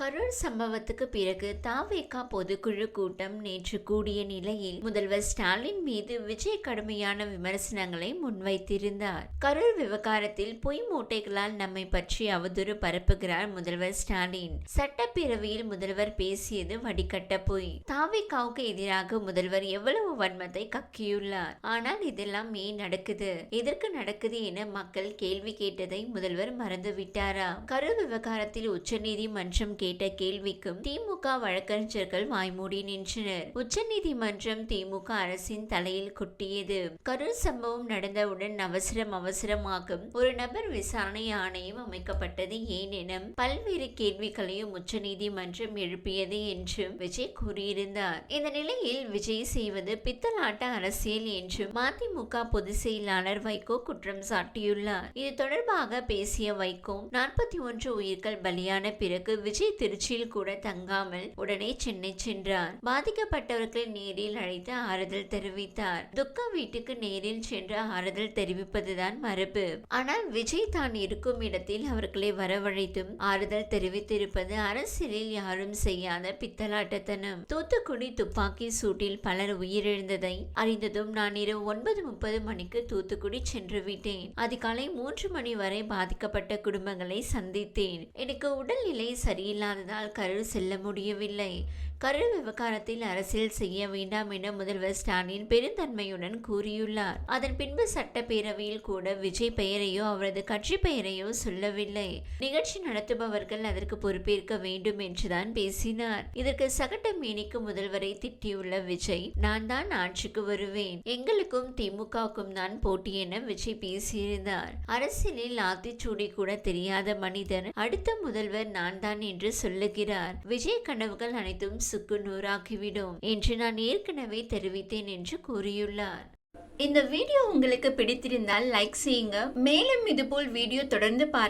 கரூர் சம்பவத்துக்கு பிறகு தாவேகா பொதுக்குழு கூட்டம் நேற்று கூடிய நிலையில் முதல்வர் ஸ்டாலின் மீது விஜய் கடுமையான விமர்சனங்களை முன்வைத்திருந்தார். கரூர் விவகாரத்தில் பொய் மூட்டைகளால் நம்மை பற்றி அவதூறு பரப்புகிறார் முதல்வர் ஸ்டாலின். சட்டப்பேரவையில் முதல்வர் பேசியது வடிகட்ட பொய். தாவேகாவுக்கு எதிராக முதல்வர் எவ்வளவு வன்மத்தை கக்கியுள்ளார். ஆனால் இதெல்லாம் ஏன் நடக்குது? எதற்கு நடக்குது என மக்கள் கேள்வி கேட்டதை முதல்வர் மறந்துவிட்டாரா? கரூர் விவகாரத்தில் உச்சநீதிமன்றம் கே கேட்ட கேள்விக்கும் திமுக வழக்கறிஞர்கள் வாய்மூடி நின்றனர். உச்சநீதிமன்றம் திமுக அரசின் தலையில் கொட்டியது. கரூர் சம்பவம் நடந்தவுடன் அவசரம் அவசரமாகும் ஒரு நபர் விசாரணை ஆணையம் அமைக்கப்பட்டது ஏன் என பல்வேறு கேள்விகளையும் உச்சநீதிமன்றம் எழுப்பியது என்றும் விஜய் கூறியிருந்தார். இந்த நிலையில் விஜய் செய்வது பித்தலாட்ட அரசியல் என்றும் மதிமுக பொதுச் செயலாளர் வைகோ குற்றம் சாட்டியுள்ளார். இது தொடர்பாக பேசிய வைகோ நாற்பத்தி ஒன்று உயிர்கள் பலியான பிறகு விஜய் திருச்சியில் கூட தங்காமல் உடனே சென்னை சென்றார் பாதிக்கப்பட்டவர்களை நேரில் அழைத்து ஆறுதல் தெரிவித்தார். துக்க வீட்டுக்கு நேரில் சென்று ஆறுதல் தெரிவிப்பதுதான் மரபு. ஆனால் விஜய் தான் இருக்கும் இடத்தில் அவர்களை வரவழைத்தும் ஆறுதல் தெரிவித்திருப்பது அரசியலில் யாரும் செய்யாத பித்தலாட்டத்தனம். தூத்துக்குடி துப்பாக்கி சூட்டில் பலர் உயிரிழந்ததை அறிந்ததும் நான் இரவு ஒன்பது முப்பது மணிக்கு தூத்துக்குடி சென்று விட்டேன். அதிகாலை மூன்று மணி வரை பாதிக்கப்பட்ட குடும்பங்களை சந்தித்தேன். எனக்கு உடல்நிலை இல்லாததால் கரூர் செல்ல முடியவில்லை. கரு விவகாரத்தில் அரசியல் செய்ய வேண்டாம் என முதல்வர் ஸ்டாலின் பெருந்தன்மையுடன் கூறியுள்ளார். அதன் பின்பு சட்டப்பேரவையில் கூட விஜய் பெயரையோ அவரது கட்சி பெயரையோ சொல்லவில்லை. நிகழ்ச்சி நடத்துபவர்கள் அதற்கு பொறுப்பேற்க வேண்டும் என்றுதான் பேசினார். இதற்கு சகட்ட மேனிக்கு முதல்வரை திட்டியுள்ள விஜய் நான் தான் ஆட்சிக்கு வருவேன். எங்களுக்கும் திமுகவுக்கும் தான் போட்டி என விஜய் பேசியிருந்தார். அரசியலில் ஆத்திச்சூடி கூட தெரியாத மனிதர் அடுத்த முதல்வர் நான் தான் என்று சொல்லுகிறார். விஜய் கனவுகள் அனைத்தும் சுக்கு நூறாகிவிடும் என்று நான் ஏற்கனவே தெரிவித்தேன் என்று கூறியுள்ளார். இந்த வீடியோ உங்களுக்கு பிடித்திருந்தால் லைக் செய்யுங்க. மேலும் இதுபோல் வீடியோ தொடர்ந்து பார்க்க